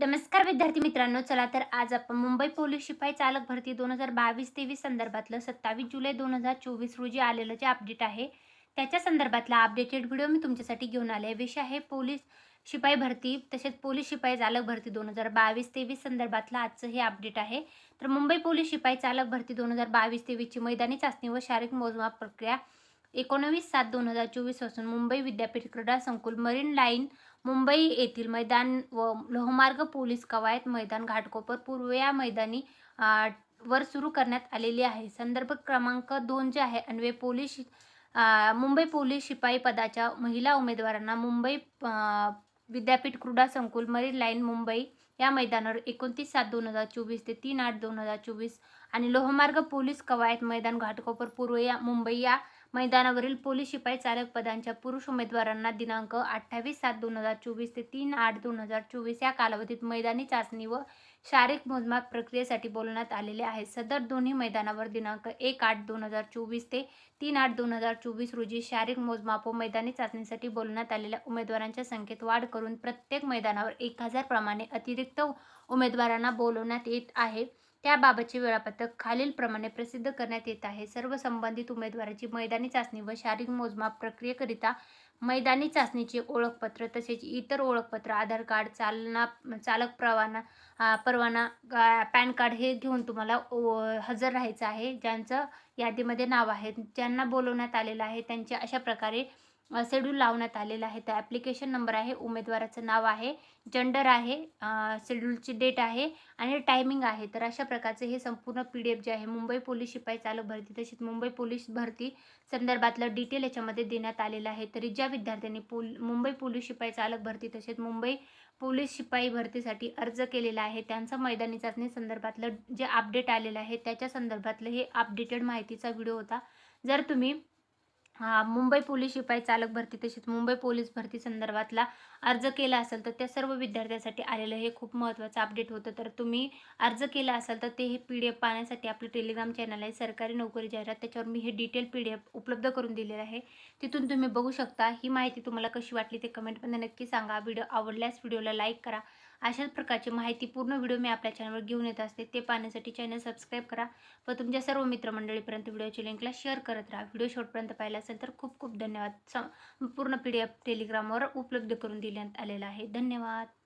नमस्कार विद्यार्थी मित्रांनो चला तर आज आपण मुंबई पोलीस शिपाई चालक भरती दोन हजार बावीस तेवीस संदर्भातलं सत्तावीस जुलै दोन हजार चोवीस रोजी आलेलं जे अपडेट आहे त्याच्या संदर्भातला अपडेटेड व्हिडिओ मी तुमच्यासाठी घेऊन आले आहे विषय आहे पोलीस शिपाई भरती तसेच पोलीस शिपाई चालक भरती दोन हजार बावीस तेवीस संदर्भातलं आजचं हे अपडेट आहे. तर मुंबई पोलीस शिपाई चालक भरती दोन हजार बावीस तेवीसची मैदानी चाचणी व शारीरिक मोजमाप प्रक्रिया एकोणवीस सात दोन हजार चोवीसपासून मुंबई विद्यापीठ क्रीडा संकुल मरीन लाईन मुंबई येथील मैदान व लोहमार्ग पोलीस कवायत मैदान घाटकोपर पूर्व या मैदानी वर सुरू करण्यात आलेली आहे. संदर्भ क्रमांक दोन जे आहे अन्वे पोलीस मुंबई पोलीस शिपाई पदाच्या महिला उमेदवारांना मुंबई विद्यापीठ क्रीडा संकुल मरीन लाईन मुंबई या मैदानावर एकोणतीस सात दोन हजार चोवीस ते तीन आठ दोन हजार चोवीस आणि लोहमार्ग पोलीस कवायत मैदान घाटकोपर पूर्व या मुंबई या मैदानावरील पोलीस शिपाई चालक पदांच्या पुरुष उमेदवारांना दिनांक अठ्ठावीस सात दोन हजार चोवीस ते तीन आठ दोन हजार चोवीस या कालावधीत मैदानी चाचणी व शारीरिक मोजमाप प्रक्रियेसाठी बोलवण्यात आलेले आहे. सदर दोन्ही मैदानावर दिनांक एक आठ दोन हजार चोवीस ते तीन आठ दोन हजार चोवीस रोजी शारीरिक मोजमाप व मैदानी चाचणीसाठी बोलवण्यात आलेल्या उमेदवारांच्या संख्येत वाढ करून प्रत्येक मैदानावर एक हजार प्रमाणे अतिरिक्त उमेदवारांना बोलवण्यात येत आहे. त्याबाबतचे वेळापत्रक खालीलप्रमाणे प्रसिद्ध करण्यात येत आहे. सर्व संबंधित उमेदवाराची मैदानी चाचणी व शारीरिक मोजमाप प्रक्रियेकरिता मैदानी चाचणीचे ओळखपत्र तसेच इतर ओळखपत्र आधार कार्ड चालना चालक परवाना परवाना पॅन कार्ड हे घेऊन तुम्हाला ओ- हजर राहायचं आहे. ज्यांचं यादीमध्ये नाव आहे ज्यांना बोलवण्यात आलेलं आहे त्यांचे अशा प्रकारे शेड्यूल लावण्यात आलेलं आहे. त्या ॲप्लिकेशन नंबर आहे उमेदवाराचं नाव आहे जेंडर आहे शेड्यूलची डेट आहे आणि टायमिंग आहे. तर अशा प्रकारचे हे संपूर्ण पी डी एफ जे आहे मुंबई पोलीस शिपाई चालक भरती तसेच मुंबई पोलीस भरती संदर्भातलं डिटेल याच्यामध्ये देण्यात आलेलं आहे. तरी ज्या विद्यार्थ्यांनी पोल मुंबई पोलीस शिपाई चालक भरती तसेच मुंबई पोलीस शिपाई भरतीसाठी अर्ज केलेला आहे. त्यांचा मैदानी चाचणी संदर्भातलं जे अपडेट आलेलं आहे त्याच्या संदर्भातलं हे अपडेटेड माहितीचा व्हिडिओ होता. जर तुम्ही हा मुंबई पोलीस शिपाई चालक भरती तसेच मुंबई पोलीस भरती संदर्भातला अर्ज केला असेल तर त्या सर्व विद्यार्थ्यांसाठी आलेलं हे खूप महत्त्वाचं अपडेट होतं. तर तुम्ही अर्ज केला असाल तर ते हे पी डी एफ पाहण्यासाठी आपलं टेलिग्राम चॅनल आहे सरकारी नोकरी जाहिरात. त्याच्यावर मी हे डिटेल पी डी एफ उपलब्ध करून दिलेलं आहे. तिथून तुम्ही बघू शकता. ही माहिती तुम्हाला कशी वाटली ते कमेंटमध्ये नक्की सांगा. व्हिडिओ आवडल्यास व्हिडिओला लाईक करा. अशाच प्रकारची माहिती पूर्ण व्हिडिओ मी आपल्या चॅनलवर घेऊन येत असते. ते पाहण्यासाठी चॅनल सबस्क्राईब करा. व तुमच्या सर्व मित्रमंडळीपर्यंत व्हिडिओची लिंकला शेअर करत राहा. व्हिडिओ शॉर्टपर्यंत पाहिला असेल तर खूप खूप धन्यवाद. सं पूर्ण पी डी एफ टेलिग्रामवर उपलब्ध करून देण्यात आलेला आहे. धन्यवाद.